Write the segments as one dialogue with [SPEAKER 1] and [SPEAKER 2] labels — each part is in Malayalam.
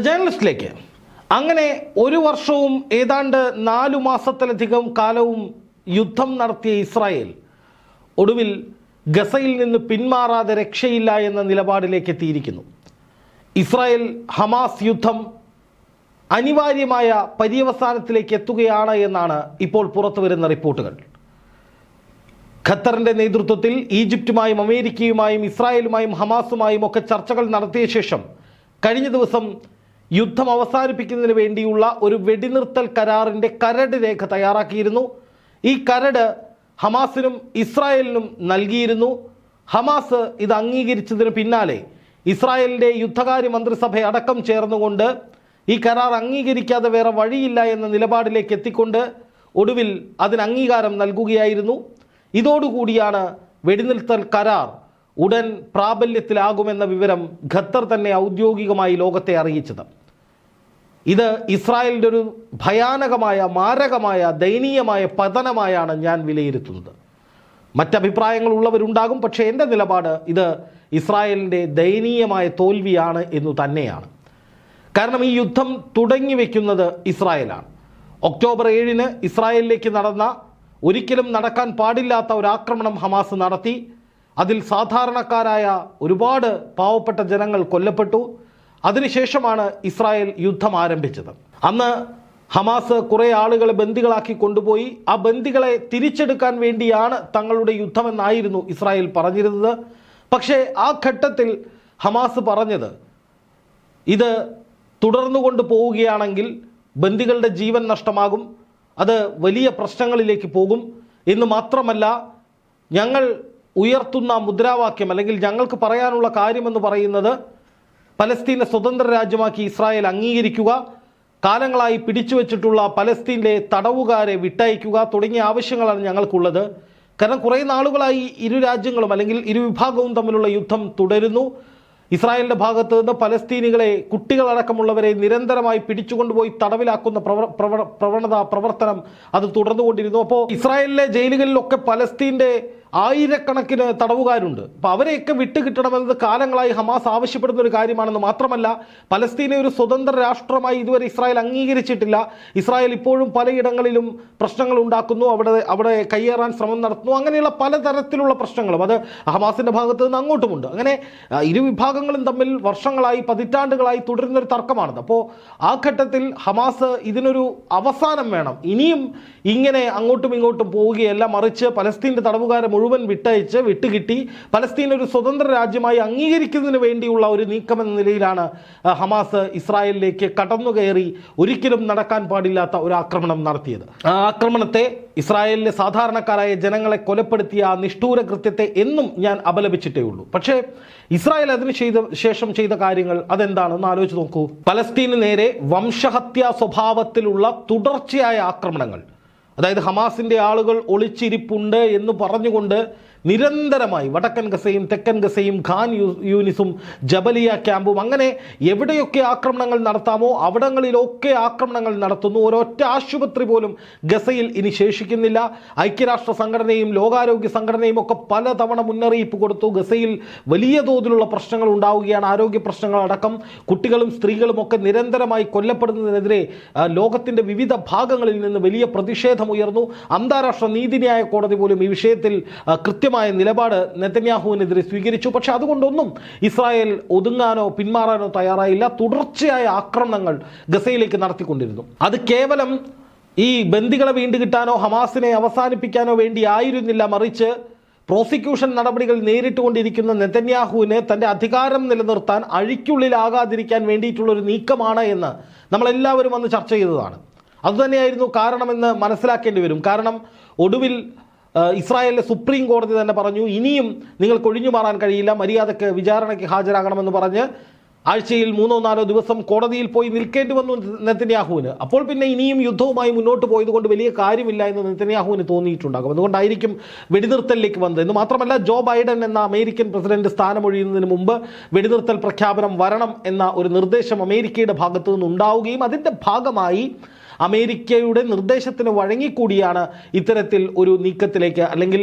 [SPEAKER 1] ദ ജേർണലിസ്റ്റിലേക്ക്. അങ്ങനെ ഒരു വർഷവും ഏതാണ്ട് നാലു മാസത്തിലധികം കാലവും യുദ്ധം നടത്തിയ ഇസ്രായേൽ ഒടുവിൽ ഗസയിൽ നിന്ന് പിന്മാറാതെ രക്ഷയില്ല എന്ന നിലപാടിലേക്ക് എത്തിയിരിക്കുന്നു. ഇസ്രായേൽ ഹമാസ് യുദ്ധം അനിവാര്യമായ പര്യവസാനത്തിലേക്ക് എത്തുകയാണ് എന്നാണ് ഇപ്പോൾ പുറത്തു വരുന്ന റിപ്പോർട്ടുകൾ. ഖത്തറിന്റെ നേതൃത്വത്തിൽ ഈജിപ്തുമായും അമേരിക്കയുമായും ഇസ്രായേലുമായും ഹമാസുമായും ഒക്കെ ചർച്ചകൾ നടത്തിയ ശേഷം കഴിഞ്ഞ ദിവസം യുദ്ധം അവസാനിപ്പിക്കുന്നതിന് വേണ്ടിയുള്ള ഒരു വെടിനിർത്തൽ കരാറിന്റെ കരട് രേഖ തയ്യാറാക്കിയിരുന്നു. ഈ കരട് ഹമാസിനും ഇസ്രായേലിനും നൽകിയിരുന്നു. ഹമാസ് ഇത് അംഗീകരിച്ചതിന് പിന്നാലെ ഇസ്രായേലിന്റെ യുദ്ധകാര്യ മന്ത്രിസഭ അടക്കം ചേർന്നുകൊണ്ട് ഈ കരാർ അംഗീകരിക്കാതെ വേറെ വഴിയില്ല എന്ന നിലപാടിലേക്ക് എത്തിക്കൊണ്ട് ഒടുവിൽ അതിന് അംഗീകാരം നൽകുകയായിരുന്നു. ഇതോടുകൂടിയാണ് വെടിനിർത്തൽ കരാർ ഉടൻ പ്രാബല്യത്തിലാകുമെന്ന വിവരം ഖത്തർ തന്നെ ഔദ്യോഗികമായി ലോകത്തെ അറിയിച്ചത്. ഇത് ഇസ്രായേലിന്റെ ഒരു ഭയാനകമായ മാരകമായ ദയനീയമായ പതനമായാണ് ഞാൻ വിലയിരുത്തുന്നത്. മറ്റഭിപ്രായങ്ങൾ ഉള്ളവരുണ്ടാകും പക്ഷേ എന്റെ നിലപാട് ഇത് ഇസ്രായേലിന്റെ ദയനീയമായ തോൽവിയാണ് എന്നു തന്നെയാണ്. കാരണം ഈ യുദ്ധം തുടങ്ങി വയ്ക്കുന്നത് ഇസ്രായേലാണ്. ഒക്ടോബർ ഏഴിന് ഇസ്രായേലിലേക്ക് നടന്ന ഒരിക്കലും നടക്കാൻ പാടില്ലാത്ത ഒരു ആക്രമണം ഹമാസ് നടത്തി. അതിൽ സാധാരണക്കാരായ ഒരുപാട് പാവപ്പെട്ട ജനങ്ങൾ കൊല്ലപ്പെട്ടു. അതിനുശേഷമാണ് ഇസ്രായേൽ യുദ്ധം ആരംഭിച്ചത്. അന്ന് ഹമാസ് കുറേ ആളുകളെ ബന്ദികളാക്കി കൊണ്ടുപോയി. ആ ബന്ദികളെ തിരിച്ചെടുക്കാൻ വേണ്ടിയാണ് തങ്ങളുടെ യുദ്ധമെന്നായിരുന്നു ഇസ്രായേൽ പറഞ്ഞിരുന്നത്. പക്ഷേ ആ ഘട്ടത്തിൽ ഹമാസ് പറഞ്ഞത് ഇത് തുടർന്നു കൊണ്ടു പോവുകയാണെങ്കിൽ ബന്ദികളുടെ ജീവൻ നഷ്ടമാകും. അത് വലിയ പ്രശ്നങ്ങളിലേക്ക് പോകും. എന്ന് മാത്രമല്ല ഞങ്ങൾ ഉയർത്തുന്ന മുദ്രാവാക്യം അല്ലെങ്കിൽ ഞങ്ങൾക്ക് പറയാനുള്ള കാര്യമെന്ന് പറയുന്നത് പലസ്തീനെ സ്വതന്ത്ര രാജ്യമാക്കി ഇസ്രായേൽ അംഗീകരിക്കുക കാലങ്ങളായി പിടിച്ചു വച്ചിട്ടുള്ള പലസ്തീനിലെ തടവുകാരെ വിട്ടയക്കുക തുടങ്ങിയ ആവശ്യങ്ങളാണ് ഞങ്ങൾക്കുള്ളത്. കാരണം കുറേ നാളുകളായി ഇരു രാജ്യങ്ങളും അല്ലെങ്കിൽ ഇരു വിഭാഗവും തമ്മിലുള്ള യുദ്ധം തുടരുന്നു. ഇസ്രായേലിന്റെ ഭാഗത്ത് നിന്ന് പലസ്തീനികളെ കുട്ടികളടക്കമുള്ളവരെ നിരന്തരമായി പിടിച്ചുകൊണ്ടുപോയി തടവിലാക്കുന്ന പ്രവ- പ്രവ- പ്രവണത പ്രവർത്തനം അത് തുടർന്നുകൊണ്ടിരുന്നു. അപ്പോൾ ഇസ്രായേലിലെ ജയിലുകളിലൊക്കെ പലസ്തീന്റെ ആയിരക്കണക്കിന് തടവുകാരുണ്ട്. അപ്പോൾ അവരെയൊക്കെ വിട്ടുകിട്ടണമെന്നത് കാലങ്ങളായി ഹമാസ് ആവശ്യപ്പെടുന്ന ഒരു കാര്യമാണെന്ന് മാത്രമല്ല പലസ്തീനെ ഒരു സ്വതന്ത്ര രാഷ്ട്രമായി ഇതുവരെ ഇസ്രായേൽ അംഗീകരിച്ചിട്ടില്ല. ഇസ്രായേൽ ഇപ്പോഴും പലയിടങ്ങളിലും പ്രശ്നങ്ങൾ ഉണ്ടാക്കുന്നു അവിടെ അവിടെ കയ്യേറാൻ ശ്രമം നടത്തുന്നു അങ്ങനെയുള്ള പലതരത്തിലുള്ള പ്രശ്നങ്ങളും. അത് ഹമാസിന്റെ ഭാഗത്ത് നിന്ന് അങ്ങോട്ടുമുണ്ട്. അങ്ങനെ ഇരുവിഭാഗങ്ങളും ഇരു വിഭാഗങ്ങളും തമ്മിൽ വർഷങ്ങളായി പതിറ്റാണ്ടുകളായി തുടരുന്നൊരു തർക്കമാണത്. അപ്പോൾ ആ ഘട്ടത്തിൽ ഹമാസ് ഇതിനൊരു അവസാനം വേണം. ഇനിയും ഇങ്ങനെ അങ്ങോട്ടും ഇങ്ങോട്ടും പോവുകയല്ല മറിച്ച് പലസ്തീന്റെ തടവുകാരെ മുഴുവൻ വിട്ടയച്ച് വിട്ടുകിട്ടി പലസ്തീൻ ഒരു സ്വതന്ത്ര രാജ്യമായി അംഗീകരിക്കുന്നതിന് വേണ്ടിയുള്ള ഒരു നീക്കം എന്ന നിലയിലാണ് ഹമാസ് ഇസ്രായേലിലേക്ക് കടന്നു കയറി ഒരിക്കലും നടക്കാൻ പാടില്ലാത്ത ഒരു ആക്രമണം നടത്തിയത്. ആ ആക്രമണത്തെ ഇസ്രായേലിലെ സാധാരണക്കാരായ ജനങ്ങളെ കൊലപ്പെടുത്തിയ ആ നിഷ്ഠൂര കൃത്യത്തെ എന്നും ഞാൻ അപലപിച്ചിട്ടേ ഉള്ളൂ. പക്ഷേ ഇസ്രായേൽ അതിന് ചെയ്ത ശേഷം ചെയ്ത കാര്യങ്ങൾ അതെന്താണെന്ന് ആലോചിച്ച് നോക്കൂ. പലസ്തീന് നേരെ വംശഹത്യാ സ്വഭാവത്തിലുള്ള തുടർച്ചയായ ആക്രമണങ്ങൾ. അതായത് ഹമാസിന്റെ ആളുകൾ ഒളിച്ചിരിപ്പുണ്ട് എന്ന് പറഞ്ഞുകൊണ്ട് നിരന്തരമായി വടക്കൻ ഗസയും തെക്കൻ ഗസയും ഖാൻ യൂനിസും ജബലിയ ക്യാമ്പും അങ്ങനെ എവിടെയൊക്കെ ആക്രമണങ്ങൾ നടത്താമോ അവിടങ്ങളിലൊക്കെ ആക്രമണങ്ങൾ നടത്തുന്നു. ഒരൊറ്റ ആശുപത്രി പോലും ഗസയിൽ ഇനി ശേഷിക്കുന്നില്ല. ഐക്യരാഷ്ട്ര സംഘടനയും ലോകാരോഗ്യ സംഘടനയും ഒക്കെ പലതവണ മുന്നറിയിപ്പ് കൊടുത്തു. ഗസയിൽ വലിയ തോതിലുള്ള പ്രശ്നങ്ങൾ ഉണ്ടാവുകയാണ്. ആരോഗ്യ പ്രശ്നങ്ങൾ അടക്കം കുട്ടികളും സ്ത്രീകളും ഒക്കെ നിരന്തരമായി കൊല്ലപ്പെടുന്നതിനെതിരെ ലോകത്തിന്റെ വിവിധ ഭാഗങ്ങളിൽ നിന്ന് വലിയ പ്രതിഷേധമുയർന്നു അന്താരാഷ്ട്ര നീതിന്യായ കോടതി പോലും ഈ വിഷയത്തിൽ കൃത്യമായ നിലപാട് നെതന്യാഹുവിനെതിരെ സ്വീകരിച്ചു. പക്ഷേ അതുകൊണ്ടൊന്നും ഇസ്രായേൽ ഒതുങ്ങാനോ പിന്മാറാനോ തയ്യാറായില്ല. തുടർച്ചയായ ആക്രമണങ്ങൾ ഗസയിലേക്ക് നടത്തിക്കൊണ്ടിരുന്നു. അത് കേവലം ഈ ബന്ദികളെ വീണ്ടുകിട്ടാനോ ഹമാസിനെ അവസാനിപ്പിക്കാനോ വേണ്ടി ആയിരുന്നില്ല. മറിച്ച് പ്രോസിക്യൂഷൻ നടപടികൾ നേരിട്ടുകൊണ്ടിരിക്കുന്ന നെതന്യാഹുവിനെ തന്റെ അധികാരം നിലനിർത്താൻ അഴിക്കുള്ളിലാകാതിരിക്കാൻ വേണ്ടിയിട്ടുള്ളൊരു നീക്കമാണ് എന്ന് നമ്മളെല്ലാവരും അന്ന് ചർച്ച ചെയ്തതാണ്. അതുതന്നെയായിരുന്നു കാരണമെന്ന് മനസ്സിലാക്കേണ്ടി വരും. കാരണം ഒടുവിൽ ഇസ്രായേലിലെ സുപ്രീം കോടതി തന്നെ പറഞ്ഞു ഇനിയും നിങ്ങൾക്ക് ഒഴിഞ്ഞു മാറാൻ കഴിയില്ല മര്യാദയ്ക്ക് വിചാരണയ്ക്ക് ഹാജരാകണമെന്ന് പറഞ്ഞ് ആഴ്ചയിൽ മൂന്നോ നാലോ ദിവസം കോടതിയിൽ പോയി നിൽക്കേണ്ടി വന്നു നെത്തന്യാഹുവിന് അപ്പോൾ പിന്നെ ഇനിയും യുദ്ധവുമായി മുന്നോട്ട് പോയതുകൊണ്ട് വലിയ കാര്യമില്ല എന്ന് നെത്തന്യാഹുവിന് തോന്നിയിട്ടുണ്ടാകും. അതുകൊണ്ടായിരിക്കും വെടിനിർത്തലിലേക്ക് വന്നത്. എന്ന് മാത്രമല്ല ജോ ബൈഡൻ എന്ന അമേരിക്കൻ പ്രസിഡന്റ് സ്ഥാനമൊഴിയുന്നതിന് മുമ്പ് വെടിനിർത്തൽ പ്രഖ്യാപനം വരണം എന്ന ഒരു നിർദ്ദേശം അമേരിക്കയുടെ ഭാഗത്തു നിന്നുണ്ടാവുകയും അതിന്റെ ഭാഗമായി അമേരിക്കയുടെ നിർദ്ദേശത്തിന് വഴങ്ങിക്കൂടിയാണ് ഇത്തരത്തിൽ ഒരു നീക്കത്തിലേക്ക് അല്ലെങ്കിൽ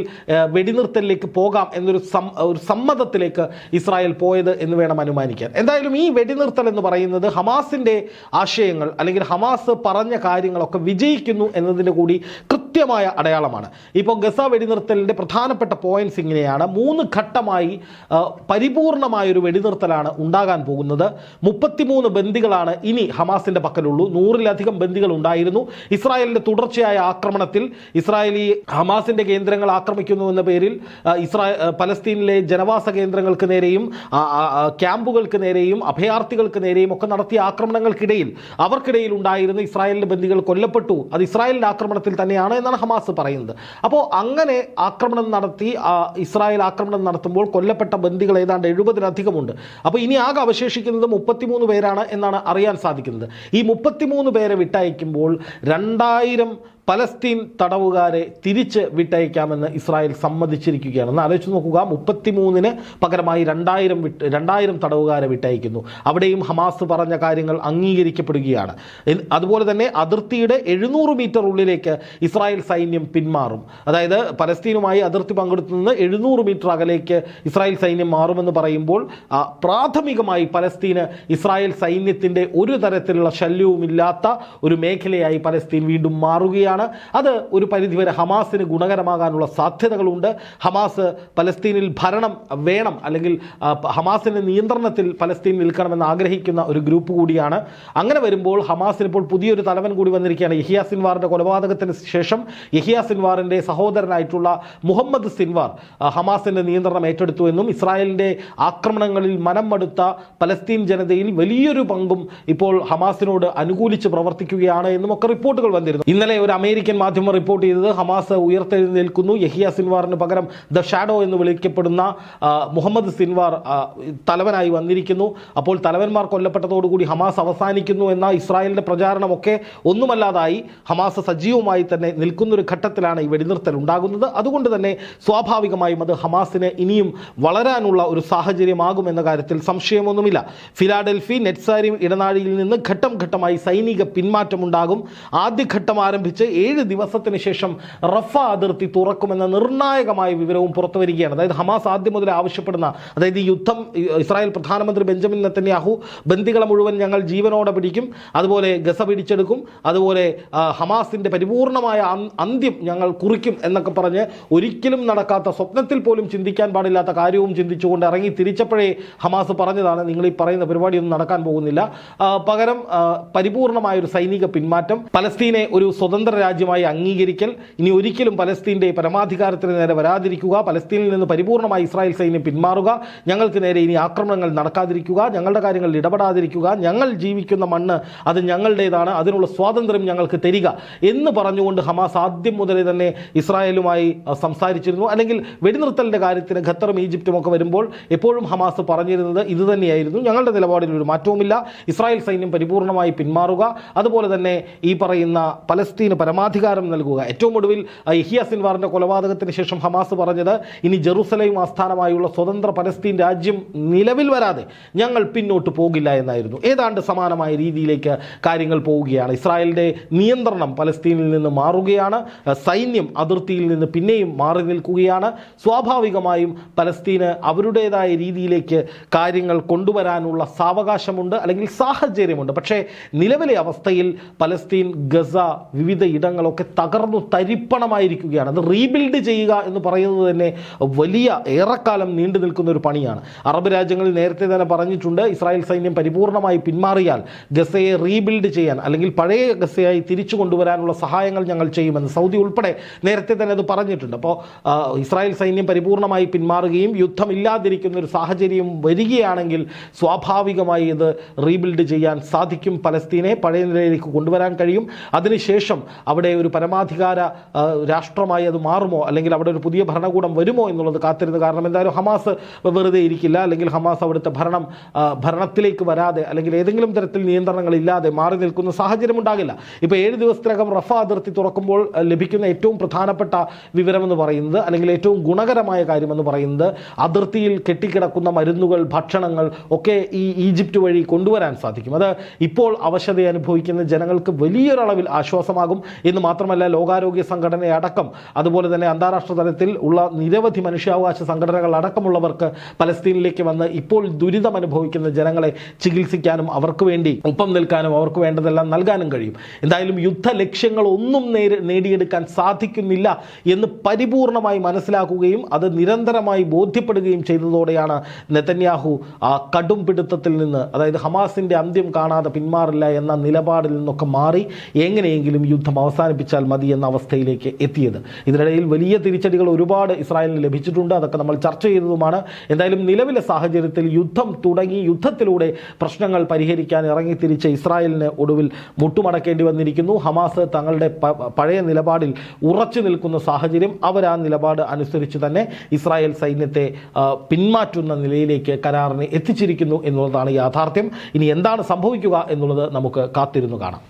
[SPEAKER 1] വെടിനിർത്തലിലേക്ക് പോകാം എന്നൊരു ഒരു സമ്മതത്തിലേക്ക് ഇസ്രായേൽ പോയത് എന്ന് വേണം അനുമാനിക്കാൻ. എന്തായാലും ഈ വെടിനിർത്തൽ എന്ന് പറയുന്നത് ഹമാസിന്റെ ആശയങ്ങൾ അല്ലെങ്കിൽ ഹമാസ് പറഞ്ഞ കാര്യങ്ങളൊക്കെ വിജയിക്കുന്നു എന്നതിന്റെ കൂടി കൃത്യമായ അടയാളമാണ്. ഇപ്പോൾ ഗസ വെടിനിർത്തലിന്റെ പ്രധാനപ്പെട്ട പോയിന്റ്സ് ഇങ്ങനെയാണ്. മൂന്ന് ഘട്ടമായി പരിപൂർണമായൊരു വെടിനിർത്തലാണ് ഉണ്ടാകാൻ പോകുന്നത്. മുപ്പത്തിമൂന്ന് ബന്ദികളാണ് ഇനി ഹമാസിന്റെ പക്കലുള്ളൂ. നൂറിലധികം ബന്ദികൾ ഉണ്ടായിരുന്നു. ഇസ്രായേലിന്റെ തുടർച്ചയായ ആക്രമണത്തിൽ ഇസ്രായേലി ഹമാസിന്റെ കേന്ദ്രങ്ങൾ ആക്രമിക്കുന്നു എന്ന പേരിൽ ഇസ്രായേൽ പലസ്തീനിലെ ജനവാസ കേന്ദ്രങ്ങൾക്ക് നേരെയും ക്യാമ്പുകൾക്ക് നേരെയും അഭയാർത്ഥികൾക്ക് നേരെയും ഒക്കെ നടത്തിയ ആക്രമണങ്ങൾക്കിടയിൽ അവർക്കിടയിൽ ഉണ്ടായിരുന്ന ഇസ്രായേലിന്റെ ബന്ദികൾ കൊല്ലപ്പെട്ടു. അത് ഇസ്രായേലിന്റെ ആക്രമണത്തിൽ തന്നെയാണ് എന്നാണ് ഹമാസ് പറയുന്നത്. അപ്പോൾ അങ്ങനെ ആക്രമണം നടത്തി ഇസ്രായേൽ ആക്രമണം നടത്തുമ്പോൾ കൊല്ലപ്പെട്ട ബന്ദികൾ ഏതാണ്ട് എഴുപതിലധികമുണ്ട്. അപ്പോൾ ഇനി ആകെ അവശേഷിക്കുന്നത് മുപ്പത്തിമൂന്ന് പേരാണ് എന്നാണ് അറിയാൻ സാധിക്കുന്നത്. ഈ മുപ്പത്തിമൂന്ന് പേരെ വിട്ടയക്കുമ്പോൾ രണ്ടായിരം പലസ്തീൻ തടവുകാരെ തിരിച്ച് വിട്ടയക്കാമെന്ന് ഇസ്രായേൽ സമ്മതിച്ചിരിക്കുകയാണ്. ഒന്ന് ആലോചിച്ച് നോക്കുക മുപ്പത്തിമൂന്നിന് പകരമായി രണ്ടായിരം വിട്ട് രണ്ടായിരം തടവുകാരെ വിട്ടയക്കുന്നു. അവിടെയും ഹമാസ് പറഞ്ഞ കാര്യങ്ങൾ അംഗീകരിക്കപ്പെടുകയാണ്. അതുപോലെ തന്നെ അതിർത്തിയുടെ എഴുന്നൂറ് മീറ്റർ ഉള്ളിലേക്ക് ഇസ്രായേൽ സൈന്യം പിന്മാറും. അതായത് പലസ്തീനുമായി അതിർത്തി പങ്കെടുത്തുനിന്ന് എഴുന്നൂറ് മീറ്റർ അകലേക്ക് ഇസ്രായേൽ സൈന്യം മാറുമെന്ന് പറയുമ്പോൾ പ്രാഥമികമായി പലസ്തീന് ഇസ്രായേൽ സൈന്യത്തിന്റെ ഒരു തരത്തിലുള്ള ശല്യവുമില്ലാത്ത ഒരു മേഖലയായി പലസ്തീൻ വീണ്ടും മാറുകയാണ്. അത് ഒരു പരിധിവരെ ഹമാസിന് ഗുണകരമാകാനുള്ള സാധ്യതകളുണ്ട്. ഹമാസ് പലസ്തീനിൽ ഭരണം വേണം അല്ലെങ്കിൽ ഹമാസിന്റെ നിയന്ത്രണത്തിൽ പലസ്തീൻ നിൽക്കണമെന്ന് ആഗ്രഹിക്കുന്ന ഒരു ഗ്രൂപ്പ് കൂടിയാണ്. അങ്ങനെ വരുമ്പോൾ ഹമാസിന് ഇപ്പോൾ പുതിയൊരു തലവൻ കൂടി വന്നിരിക്കുകയാണ്. യഹിയ സിൻവാറിന്റെ കൊലപാതകത്തിന് ശേഷം യഹിയ സിൻവാറിന്റെ സഹോദരനായിട്ടുള്ള മുഹമ്മദ് സിൻവാർ ഹമാസിന്റെ നിയന്ത്രണം ഏറ്റെടുത്തു എന്നും ഇസ്രായേലിന്റെ ആക്രമണങ്ങളിൽ മനം മടുത്ത പലസ്തീൻ ജനതയിൽ വലിയൊരു പങ്കും ഇപ്പോൾ ഹമാസിനോട് അനുകൂലിച്ച് പ്രവർത്തിക്കുകയാണ് എന്നും ഒക്കെ റിപ്പോർട്ടുകൾ വന്നിരുന്നു. ഇന്നലെ ഒരു അമേരിക്കൻ മാധ്യമം റിപ്പോർട്ട് ചെയ്തത് ഹമാസ് ഉയർത്തെഴുന്നേൽക്കുന്നു. യഹിയ സിൻവാറിന് പകരം ദ ഷാഡോ എന്ന് വിളിക്കപ്പെടുന്ന മുഹമ്മദ് സിൻവാർ തലവനായി വന്നിരിക്കുന്നു. അപ്പോൾ തലവന്മാർ കൊല്ലപ്പെട്ടതോടുകൂടി ഹമാസ് അവസാനിക്കുന്നു എന്ന ഇസ്രായേലിന്റെ പ്രചാരണമൊക്കെ ഒന്നുമല്ലാതായി ഹമാസ് സജീവമായി തന്നെ നിൽക്കുന്നൊരു ഘട്ടത്തിലാണ് ഈ വെടിനിർത്തൽ ഉണ്ടാകുന്നത്. അതുകൊണ്ട് തന്നെ സ്വാഭാവികമായും അത് ഹമാസിന് ഇനിയും വളരാനുള്ള ഒരു സാഹചര്യമാകുമെന്ന കാര്യത്തിൽ സംശയമൊന്നുമില്ല. ഫിലാഡൽഫി നെറ്റ്സാരി ഇടനാഴിയിൽ നിന്ന് ഘട്ടം ഘട്ടമായി സൈനിക പിന്മാറ്റമുണ്ടാകും. ആദ്യഘട്ടം ആരംഭിച്ച് ഏഴ് ദിവസത്തിന് ശേഷം റഫ അതിർത്തി തുറക്കുമെന്ന നിർണായകമായ വിവരവും പുറത്തു വരികയാണ്. അതായത് ഹമാസ് ആദ്യം മുതൽ ആവശ്യപ്പെടുന്ന അതായത് ഈ യുദ്ധം ഇസ്രായേൽ പ്രധാനമന്ത്രി ബെഞ്ചമിൻ നെത്തന്യാഹു ബന്ദികളെ മുഴുവൻ ഞങ്ങൾ ജീവനോടെ പിടിക്കും. അതുപോലെ ഗസ പിടിച്ചെടുക്കും. അതുപോലെ ഹമാസിന്റെ പരിപൂർണമായ അന്ത്യം ഞങ്ങൾ കുറിക്കും എന്നൊക്കെ പറഞ്ഞ് ഒരിക്കലും നടക്കാത്ത സ്വപ്നത്തിൽ പോലും ചിന്തിക്കാൻ പാടില്ലാത്ത കാര്യവും ചിന്തിച്ചുകൊണ്ട് ഇറങ്ങി തിരിച്ചപ്പോഴേ ഹമാസ് പറഞ്ഞതാണ് നിങ്ങൾ ഈ പറയുന്ന പരിപാടിയൊന്നും നടക്കാൻ പോകുന്നില്ല. പകരം പരിപൂർണമായ ഒരു സൈനിക പിന്മാറ്റം. പലസ്തീനെ ഒരു സ്വതന്ത്ര രാജ്യമായി അംഗീകരിക്കൽ. ഇനി ഒരിക്കലും പലസ്തീന്റെ പരമാധികാരത്തിന് നേരെ വരാതിരിക്കുക. പലസ്തീനിൽ നിന്ന് പരിപൂർണമായി ഇസ്രായേൽ സൈന്യം പിന്മാറുക. ഞങ്ങൾക്ക് നേരെ ഇനി ആക്രമണങ്ങൾ നടക്കാതിരിക്കുക. ഞങ്ങളുടെ കാര്യങ്ങളിൽ ഇടപെടാതിരിക്കുക. ഞങ്ങൾ ജീവിക്കുന്ന മണ്ണ് അത് ഞങ്ങളുടേതാണ്. അതിനുള്ള സ്വാതന്ത്ര്യം ഞങ്ങൾക്ക് തരിക എന്ന് പറഞ്ഞുകൊണ്ട് ഹമാസ് ആദ്യം മുതലേ തന്നെ ഇസ്രായേലുമായി സംസാരിച്ചിരുന്നു. അല്ലെങ്കിൽ വെടിനിർത്തലിന്റെ കാര്യത്തിന് ഖത്തറും ഈജിപ്തും ഒക്കെ വരുമ്പോൾ എപ്പോഴും ഹമാസ് പറഞ്ഞിരുന്നത് ഇതുതന്നെയായിരുന്നു ഞങ്ങളുടെ നിലപാടിൽ ഒരു മാറ്റവുമില്ല. ഇസ്രായേൽ സൈന്യം പരിപൂർണമായി പിന്മാറുക. അതുപോലെ തന്നെ ഈ പറയുന്ന പലസ്തീന് പരമാധികാരം നൽകുക. ഏറ്റവും ഒടുവിൽ ഇഹിയ സിൻവാറിന്റെ കൊലപാതകത്തിന് ശേഷം ഹമാസ് പറഞ്ഞത് ഇനി ജെറുസലേം ആസ്ഥാനമായുള്ള സ്വതന്ത്ര പലസ്തീൻ രാജ്യം നിലവിൽ വരാതെ ഞങ്ങൾ പിന്നോട്ട് പോകില്ല എന്നായിരുന്നു. ഏതാണ്ട് സമാനമായ രീതിയിലേക്ക് കാര്യങ്ങൾ പോവുകയാണ്. ഇസ്രായേലിന്റെ നിയന്ത്രണം പലസ്തീനിൽ നിന്ന് മാറുകയാണ്. സൈന്യം അതിർത്തിയിൽ നിന്ന് പിന്നെയും മാറി നിൽക്കുകയാണ്. സ്വാഭാവികമായും പലസ്തീന് അവരുടേതായ രീതിയിലേക്ക് കാര്യങ്ങൾ കൊണ്ടുവരാനുള്ള സാവകാശമുണ്ട് അല്ലെങ്കിൽ സാഹചര്യമുണ്ട്. പക്ഷേ നിലവിലെ അവസ്ഥയിൽ പലസ്തീൻ ഗസ വിവിധ ഇടങ്ങളൊക്കെ തകർന്നു തരിപ്പണമായിരിക്കുകയാണ്. അത് റീബിൽഡ് ചെയ്യുക എന്ന് പറയുന്നത് തന്നെ വലിയ ഏറെക്കാലം നീണ്ടു നിൽക്കുന്ന ഒരു പണിയാണ്. അറബ് രാജ്യങ്ങളിൽ നേരത്തെ തന്നെ പറഞ്ഞിട്ടുണ്ട് ഇസ്രായേൽ സൈന്യം പരിപൂർണമായി പിന്മാറിയാൽ ഗസയെ റീബിൽഡ് ചെയ്യാൻ അല്ലെങ്കിൽ പഴയ ഗസയായി തിരിച്ചു കൊണ്ടുവരാനുള്ള സഹായങ്ങൾ ഞങ്ങൾ ചെയ്യുമെന്ന് സൗദി ഉൾപ്പെടെ നേരത്തെ തന്നെ അത് പറഞ്ഞിട്ടുണ്ട്. അപ്പോൾ ഇസ്രായേൽ സൈന്യം പരിപൂർണമായി പിന്മാറുകയും യുദ്ധമില്ലാതിരിക്കുന്ന ഒരു സാഹചര്യം വരികയാണെങ്കിൽ സ്വാഭാവികമായി ഇത് റീബിൽഡ് ചെയ്യാൻ സാധിക്കും പലസ്തീനെ പഴയ നിലയിലേക്ക് കൊണ്ടുവരാൻ കഴിയും. അതിനുശേഷം അവിടെ ഒരു പരമാധികാര രാഷ്ട്രമായി അത് മാറുമോ? അല്ലെങ്കിൽ അവിടെ ഒരു പുതിയ ഭരണകൂടം വരുമോ എന്നുള്ളത് കാത്തിരുന്ന കാരണം എന്തായാലും ഹമാസ് വെറുതെ ഇരിക്കില്ല. അല്ലെങ്കിൽ ഹമാസ് അവിടുത്തെ ഭരണം ഭരണത്തിലേക്ക് വരാതെ അല്ലെങ്കിൽ ഏതെങ്കിലും തരത്തിൽ നിയന്ത്രണങ്ങൾ ഇല്ലാതെ മാറി നിൽക്കുന്ന സാഹചര്യം ഉണ്ടാകില്ല. ഇപ്പോൾ ഏഴ് ദിവസത്തിനകം റഫ അതിർത്തി തുറക്കുമ്പോൾ ലഭിക്കുന്ന ഏറ്റവും പ്രധാനപ്പെട്ട വിവരമെന്ന് പറയുന്നത് അല്ലെങ്കിൽ ഏറ്റവും ഗുണകരമായ കാര്യമെന്ന് പറയുന്നത് അതിർത്തിയിൽ കെട്ടിക്കിടക്കുന്ന മരുന്നുകൾ ഭക്ഷണങ്ങൾ ഒക്കെ ഈ ഈജിപ്റ്റ് വഴി കൊണ്ടുവരാൻ സാധിക്കും. അത് ഇപ്പോൾ അവശത അനുഭവിക്കുന്ന ജനങ്ങൾക്ക് വലിയൊരളവിൽ ആശ്വാസമാകും. എന്ന് മാത്രമല്ല ലോകാരോഗ്യ സംഘടനയടക്കം അതുപോലെ തന്നെ അന്താരാഷ്ട്ര തലത്തിൽ ഉള്ള നിരവധി മനുഷ്യാവകാശ സംഘടനകൾ അടക്കമുള്ളവർക്ക് പലസ്തീനിലേക്ക് വന്ന് ഇപ്പോൾ ദുരിതം അനുഭവിക്കുന്ന ജനങ്ങളെ ചികിത്സിക്കാനും അവർക്ക് വേണ്ടി ഒപ്പം നിൽക്കാനും അവർക്ക് വേണ്ടതെല്ലാം നൽകാനും കഴിയും. എന്തായാലും യുദ്ധ ലക്ഷ്യങ്ങൾ ഒന്നും നേടിയെടുക്കാൻ സാധിക്കുന്നില്ല എന്ന് പരിപൂർണമായി മനസ്സിലാക്കുകയും അത് നിരന്തരമായി ബോധ്യപ്പെടുകയും ചെയ്തതോടെയാണ് നെതന്യാഹു ആ കടും പിടുത്തത്തിൽ നിന്ന് അതായത് ഹമാസിന്റെ അന്ത്യം കാണാതെ പിന്മാറില്ല എന്ന നിലപാടിൽ നിന്നൊക്കെ മാറി. എങ്ങനെയെങ്കിലും യുദ്ധം അവസാനിപ്പിച്ചാൽ മതി എന്ന അവസ്ഥയിലേക്ക് എത്തിയത്. ഇതിനിടയിൽ വലിയ തിരിച്ചടികൾ ഒരുപാട് ഇസ്രായേലിന് ലഭിച്ചിട്ടുണ്ട്. അതൊക്കെ നമ്മൾ ചർച്ച ചെയ്തതുമാണ്. എന്തായാലും നിലവിലെ സാഹചര്യത്തിൽ യുദ്ധം തുടങ്ങി യുദ്ധത്തിലൂടെ പ്രശ്നങ്ങൾ പരിഹരിക്കാൻ ഇറങ്ങിത്തിരിച്ച ഇസ്രായേലിന് ഒടുവിൽ മുട്ടുമടക്കേണ്ടി വന്നിരിക്കുന്നു. ഹമാസ് തങ്ങളുടെ പഴയ നിലപാടിൽ ഉറച്ചു നിൽക്കുന്ന സാഹചര്യം അവർ ആ നിലപാട് അനുസരിച്ച് തന്നെ ഇസ്രായേൽ സൈന്യത്തെ പിന്മാറ്റുന്ന നിലയിലേക്ക് കരാറിന് എത്തിച്ചിരിക്കുന്നു എന്നുള്ളതാണ് യാഥാർത്ഥ്യം. ഇനി എന്താണ് സംഭവിക്കുക എന്നുള്ളത് നമുക്ക് കാത്തിരുന്നു കാണാം.